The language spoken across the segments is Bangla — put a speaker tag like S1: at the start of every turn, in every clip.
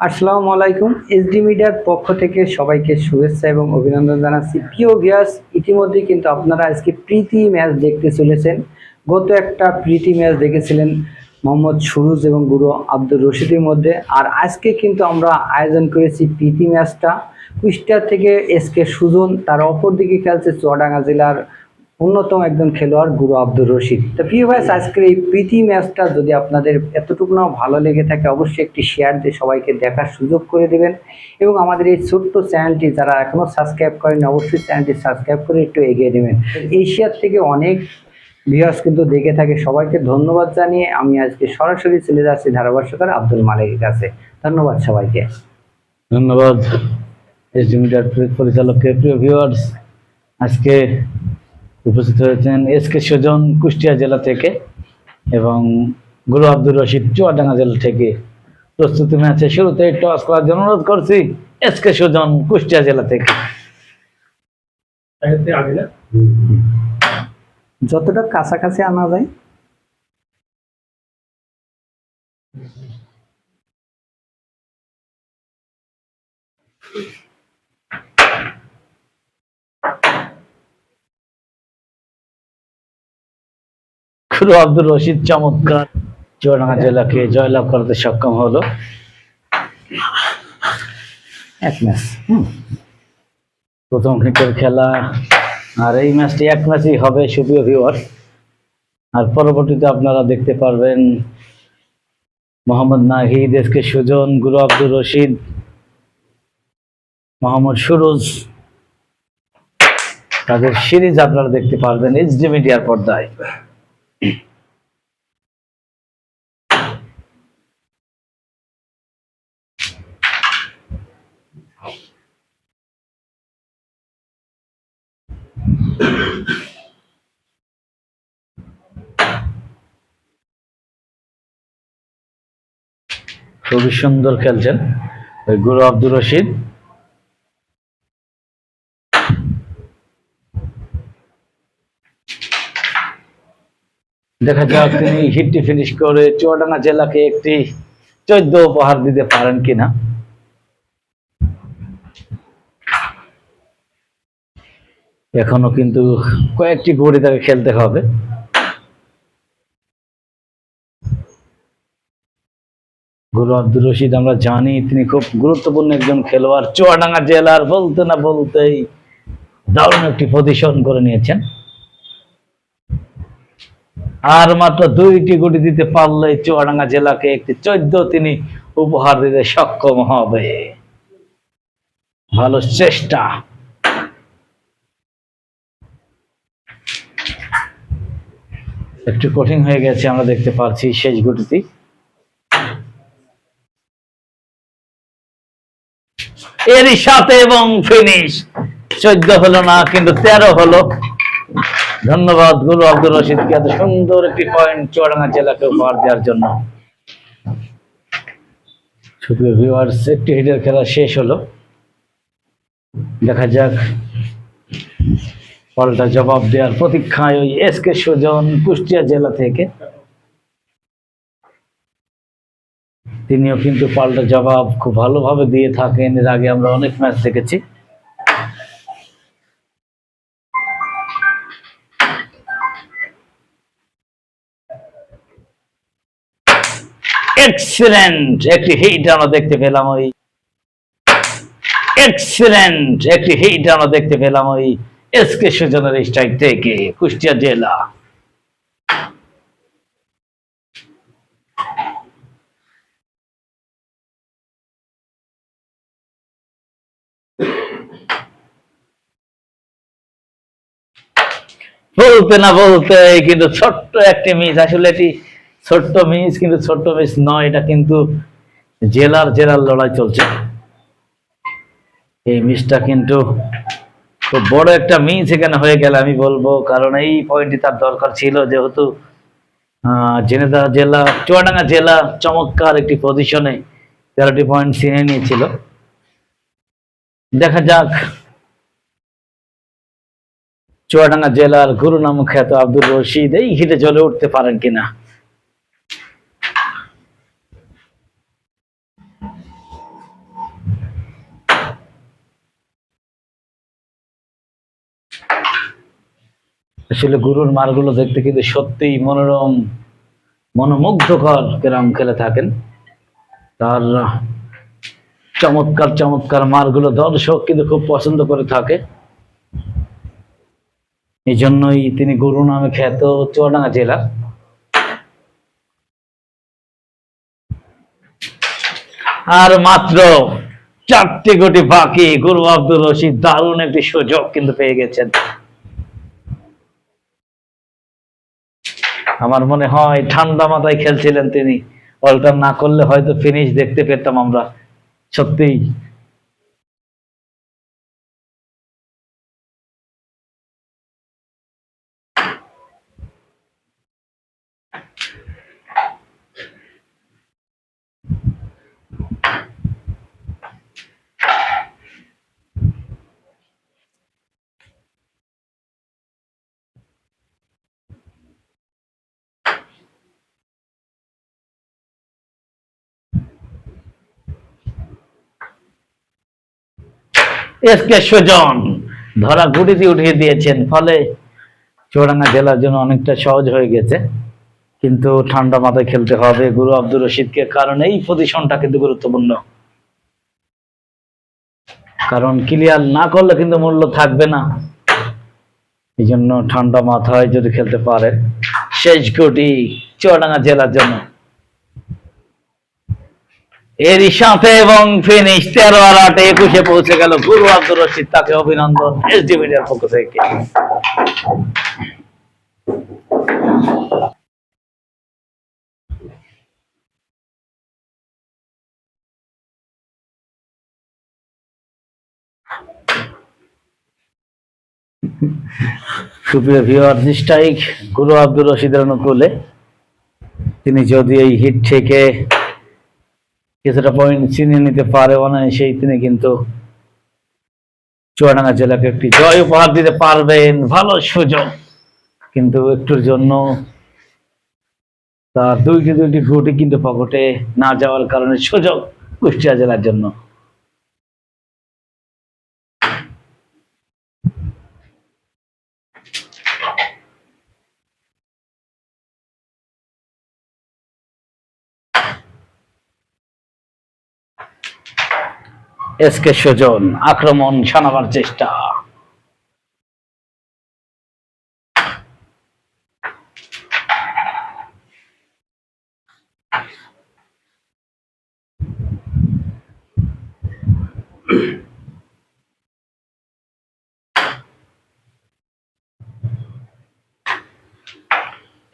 S1: আসসালামু আলাইকুম এসডি মিডিয়ার পক্ষ থেকে সবাইকে শুভেচ্ছা এবং অভিনন্দন জানাচ্ছি। প্রিয় ভিউয়ার্স ইতিমধ্যে কিন্তু আপনারা আজকে প্রীতি ম্যাচ দেখতে চলেছেন। গত একটা প্রীতি ম্যাচ দেখেছিলেন মোহাম্মদ সুরুজ এবং গুরু আব্দুর রশিদের মধ্যে। আর আজকে কিন্তু আমরা আয়োজন করেছি প্রীতি ম্যাচটা। কুষ্টিয়া থেকে এস কে সুজন, তার অপর দিকে খেলছে চুয়াডাঙ্গা জেলার অন্যতম একজন খেলোয়াড় গুরু আব্দুর রশিদ। তো প্রিয় ভাইস আজকের এই প্রীতি ম্যাচটা যদি আপনাদের এতটুকু ভালো লেগে থাকে, অবশ্যই একটি শেয়ার দিয়ে সবাইকে দেখার সুযোগ করে দেবেন। এবং আমাদের এই ছোট্ট চ্যানেলটি যারা এখনও সাবস্ক্রাইব করেন অবশ্যই চ্যানেলটি সাবস্ক্রাইব করে একটু এগিয়ে দেবেন এশিয়ার থেকে অনেক ভিউয়ার্স কিন্তু দেখে থাকে। সবাইকে ধন্যবাদ জানিয়ে আমি আজকে সরাসরি চলে যাচ্ছি ধারাভাষ্যকার আব্দুল মালিকের কাছে। ধন্যবাদ সবাইকে।
S2: ধন্যবাদ। এসডি মিডিয়ার পরিচালককে প্রিয় ভিউয়ার্স আজকে উপস্থিত হয়েছেন এস কে সুজন কুষ্টিয়া জেলা থেকে এবং গুরু আব্দুর রশিদ চুয়াডাঙ্গা জেলা থেকে। প্রস্তুতি ম্যাচে শুরুতে টস করার জন্য অনুরোধ করছি এস কে সুজন কুষ্টিয়া জেলা থেকে।
S1: যতটা কাছাকাছি আনা যায়।
S2: গুরু আব্দুর রশিদ চমৎকার। চুয়াডাঙ্গা জেলাকে জয়লাভ করতে সক্ষম হলো।
S1: এক ম্যাচ
S2: প্রথম ক্রিকেট খেলা, আর এই ম্যাচটি এক ম্যাচই হবে, সুপ্রিয় ভিউয়ার আর পরবর্তীতে আপনারা দেখতে পারবেন মোহাম্মদ নাহিদ এসকে সুজন, গুরু আব্দুর রশিদ, মোহাম্মদ সুরজ। তাদের সিরিজ আপনারা দেখতে পারবেন এইচডি মিডিয়ার পর্দায়। খুবই সুন্দর খেলছেন ওই গুরু আব্দুর রশিদ। দেখা যাক তিনি হিটটি ফিনিশ করে চুয়াডাঙ্গা জেলাকে একটি চোদ্দ উপহার দিতে পারেন কিনা। এখনও কিন্তু কয়েকটি গড়ি তাকে খেলতে হবে। গুরু আব্দুর রশিদ, আমরা জানি তিনি খুব গুরুত্বপূর্ণ একজন খেলোয়াড়। চুয়াডাঙ্গা জেলার বলতে না বলতেই দারুণ একটি পজিশন করে নিয়েছেন। আর মাত্র দুইটি গুটি দিতে পারলে চুয়াডাঙ্গা জেলাকে একটি চোদ্দ তিনি উপহার দিতে সক্ষম হবে। ভালো চেষ্টা। একটু কঠিন হয়ে গেছে, আমরা দেখতে পাচ্ছি শেষ গুটিটি। এরই সাথে এবং ফিনিশ চোদ্দ হলো না, কিন্তু তেরো হলো। ধন্যবাদ গুরু আব্দুর রশিদকে এত সুন্দর একটি পয়েন্ট চুয়াডাঙ্গা জেলাকে উপহার দেওয়ার জন্য। একটি হিটের খেলা শেষ হলো। দেখা যাক, পাল্টা জবাব দেওয়ার প্রতীক্ষায় ওই এস কে সুজন কুষ্টিয়া জেলা থেকে তিনিও কিন্তু পাল্টা জবাব খুব ভালোভাবে দিয়ে থাকেন। এর আগে আমরা অনেক ম্যাচ দেখেছি। একটি হিট আমরা দেখতে পেলাম ওই। এক্সিলেন্ট একটি হিট আমরা দেখতে পেলাম ওই। এস কে সুজনের স্ট্রাইক থেকে, কুষ্টিয়া জেলা। বলতে না বলতে কিন্তু ছোট্ট একটি মিস আসলে এটি ছোট্ট মিস কিন্তু ছোট্ট মিস নয়, এটা কিন্তু জেলার জেলার লড়াই চলছে। এই মিসটা কিন্তু খুব বড় একটা মিস এখানে হয়ে গেল, আমি বলব, কারণ এই পয়েন্টটি তার দরকার ছিল, যেহেতু জেনেদা জেলা, চুয়াডাঙ্গা জেলা চমৎকার একটি পজিশনে তেরোটি পয়েন্ট ছিনে নিয়েছিল। দেখা যাক চুয়াডাঙ্গা জেলার গুরু নামক খ্যাত আব্দুর রশিদ, এই হিটে চলে উঠতে পারেন কিনা? আসলে গুরুর মারগুলো দেখতে কিন্তু সত্যি মনোরম, মনোমুগ্ধকর গ্রাম খেলে থাকেন। তার চমৎকার চমৎকার মারগুলো দর্শক কিন্তু খুব পছন্দ করে থাকে। এই জন্যই তিনি গুরু নামে খ্যাত চুয়াডাঙ্গা জেলা আর মাত্র চারটি কোটি বাকি, গুরু আব্দুল রশিদ দারুণ একটি সুযোগ কিন্তু পেয়ে গেছেন। আমার মনে হয় ঠান্ডা মাথায় খেলছিলেন তিনি। অল্টার না করলে হয়তো ফিনিশ দেখতে পেতাম আমরা। সত্যিই এসকে সুজন। ধরা গুটিতে উঠিয়ে দিয়েছেন, ফলে চুয়াডাঙ্গা জেলার জন্য অনেকটা সহজ হয়ে গেছে। কিন্তু ঠান্ডা মাথায় খেলতে হবে। গুরু আব্দুর রশিদকে কারণ এই পজিশনটা কিন্তু গুরুত্বপূর্ণ। কারণ ক্লিয়ার না করলে কিন্তু মূল্য থাকবে না। এই জন্য ঠান্ডা মাথায় যদি খেলতে পারে, শেষ গুটি চুয়াডাঙ্গা জেলার জন্য। এরই সাথে এবং ফিনিশ তেরো আর আটে একুশে পৌঁছে গেল গুরু আব্দুর রশিদ, তাকে অভিনন্দন এসডি মিডিয়ার পক্ষ থেকে। সুপ্রিয় ভিওয়ার স্ট্রাইক গুরু আব্দুর রশিদের অনুকূলে তিনি যদি এই হিট থেকে কিছুটা পয়েন্ট চিনে নিতে পারে অনায়াসেই তিনি কিন্তু চুয়াডাঙ্গা জেলাকে একটি জয় উপহার দিতে পারবেন, ভালো সুযোগ। কিন্তু একটুর জন্য তার দুইটি দুইটি ঘুটি কিন্তু পকেটে না যাওয়ার কারণে সুযোগ কুষ্টিয়া জেলার জন্য। এসকে সুজন আক্রমণ শানাবার চেষ্টা।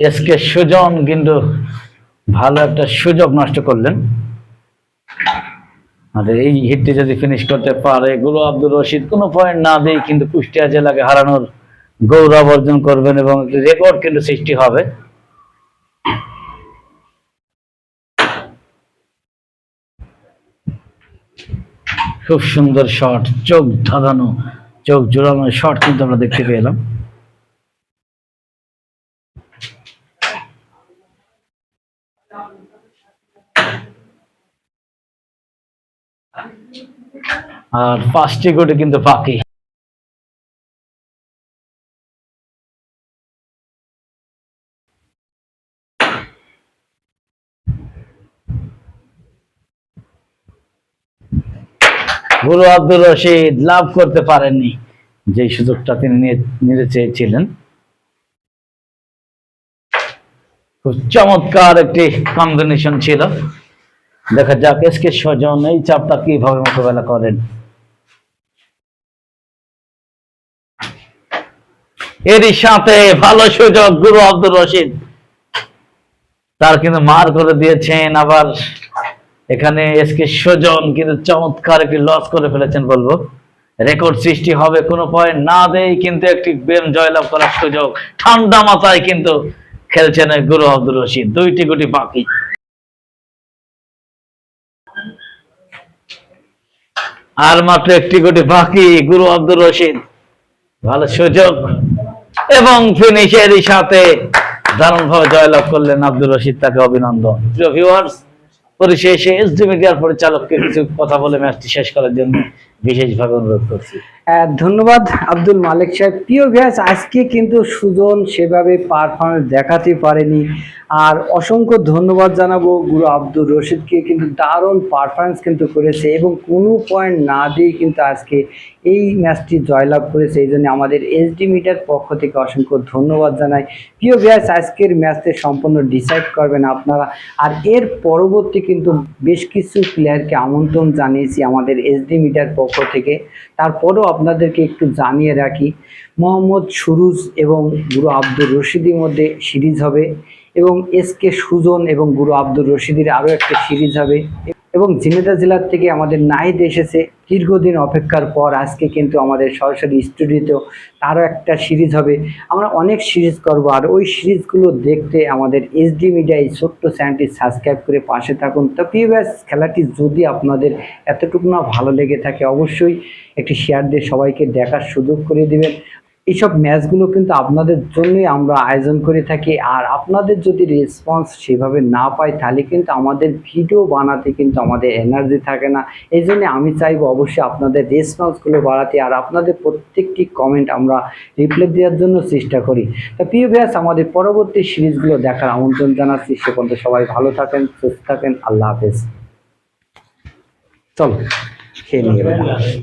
S2: এসকে সুজন কিন্তু ভালো একটা সুযোগ নষ্ট করলেন। আর এই হিটটি যদি ফিনিশ করতে পারে গুরু আব্দুর রশিদ, কোনো পয়েন্ট না দিয়ে কিন্তু কুষ্টিয়া জেলাকে হারানোর গৌরব অর্জন করবেন এবং রেকর্ড কিন্তু সৃষ্টি হবে। খুব সুন্দর শট চোখ ধাঁধানো, চোখ জোড়ানো শট কিন্তু আমরা দেখতে পেলাম। আর পাঁচটি কোটি কিন্তু বাকি। গুরু আব্দুর রশিদ লাভ করতে পারেননি যে সুযোগটা তিনি নিতে চেয়েছিলেন। খুব চমৎকার একটি কম্বিনেশন ছিল। দেখা যাক এসকে স্বজন, এই চাপটা কীভাবে মোকাবেলা করেন? এরই সাথে ভালো সুযোগ গুরু আব্দুর রশিদ। তার কিন্তু মার করে দিয়েছেন, আবার এখানে এসকে সুজন কিন্তু চমৎকার একটি লস করে ফেলেছেন বলব। রেকর্ড সৃষ্টি হবে, কোনো পয়েন্ট না দেই কিন্তু একটি গেম জয়লাভ করার সুযোগ। ঠান্ডা মাথায় কিন্তু খেলছেন গুরু আব্দুর রশিদ। দুইটি গুটি বাকি। আর মাত্র একটি কোটি বাকি, গুরু আব্দুর রশিদ। ভালো সুযোগ। এবং ফিনিশের সাথে দারুণ ভাবে জয়লাভ করলেন আব্দুর রশিদ তাকে অভিনন্দন। পরিশেষে এসডি মিডিয়ার পরিচালককে কিছু কথা বলে ম্যাচটি শেষ করার জন্য বিশেষভাবে অনুরোধ করছি।
S1: ধন্যবাদ আব্দুল মালিক সাহেব। প্রিয় ভিয়াস আজকে কিন্তু সুজন সেভাবে পারফরমেন্স দেখাতে পারেনি। আর অসংখ্য ধন্যবাদ জানাব গুরু আব্দুল রশিদকে, কিন্তু দারুণ পারফরমেন্স কিন্তু করেছে এবং কোনো পয়েন্ট না দিয়ে কিন্তু আজকে এই ম্যাচটি জয়লাভ করেছে। এই জন্য আমাদের এসডি মিটার পক্ষ থেকে অসংখ্য ধন্যবাদ জানাই। প্রিয় ভিয়াস আজকের ম্যাচটি সম্পূর্ণ ডিসাইড করবেন আপনারা। আর এর পরবর্তী কিন্তু বেশ কিছু প্লেয়ারকে আমন্ত্রণ জানিয়েছি আমাদের এসডি মিটার পক্ষ থেকে। তারপরেও আপনাদেরকে একটু জানিয়ে রাখি, মোহাম্মদ সুরুজ এবং গুরু আব্দুর রশিদির মধ্যে সিরিজ হবে এবং এস কে সুজন এবং গুরু আব্দুর রশিদির আরও একটা সিরিজ হবে। এবং ঝিনেদা জেলার থেকে আমাদের নাহিদ এসেছে। দীর্ঘদিন অপেক্ষার পর আজকে কিন্তু আমাদের সরাসরি স্টুডিওতেও তারও একটা সিরিজ হবে। আমরা অনেক সিরিজ করব, আর ওই সিরিজগুলো দেখতে আমাদের এসডি মিডিয়া এই ছোট্ট চ্যানেলটি সাবস্ক্রাইব করে পাশে থাকুন। তো পিএস খেলাটি যদি আপনাদের এতটুকু না ভালো লেগে থাকে, অবশ্যই একটি শেয়ার দিয়ে সবাইকে দেখার সুযোগ করে দিবেন। এইসব ম্যাচগুলো কিন্তু আপনাদের জন্যই আমরা আয়োজন করে থাকি। আর আপনাদের যদি রেসপন্স সেভাবে না পাই, তাহলে কিন্তু আমাদের ভিডিও বানাতে কিন্তু আমাদের এনার্জি থাকে না। এই জন্য আমি চাইব অবশ্যই আপনাদের রেসপন্সগুলো বাড়াতে আর আপনাদের প্রত্যেকটি কমেন্ট আমরা রিপ্লাই দেওয়ার জন্য চেষ্টা করি। তা প্রিয় ব্যাস আমাদের পরবর্তী সিরিজগুলো দেখার আমন্ত্রণ জানাচ্ছি। সে পর্যন্ত সবাই ভালো থাকেন, সুস্থ থাকেন। আল্লাহ হাফেজ। চলো, খেয়ে নিয়ে।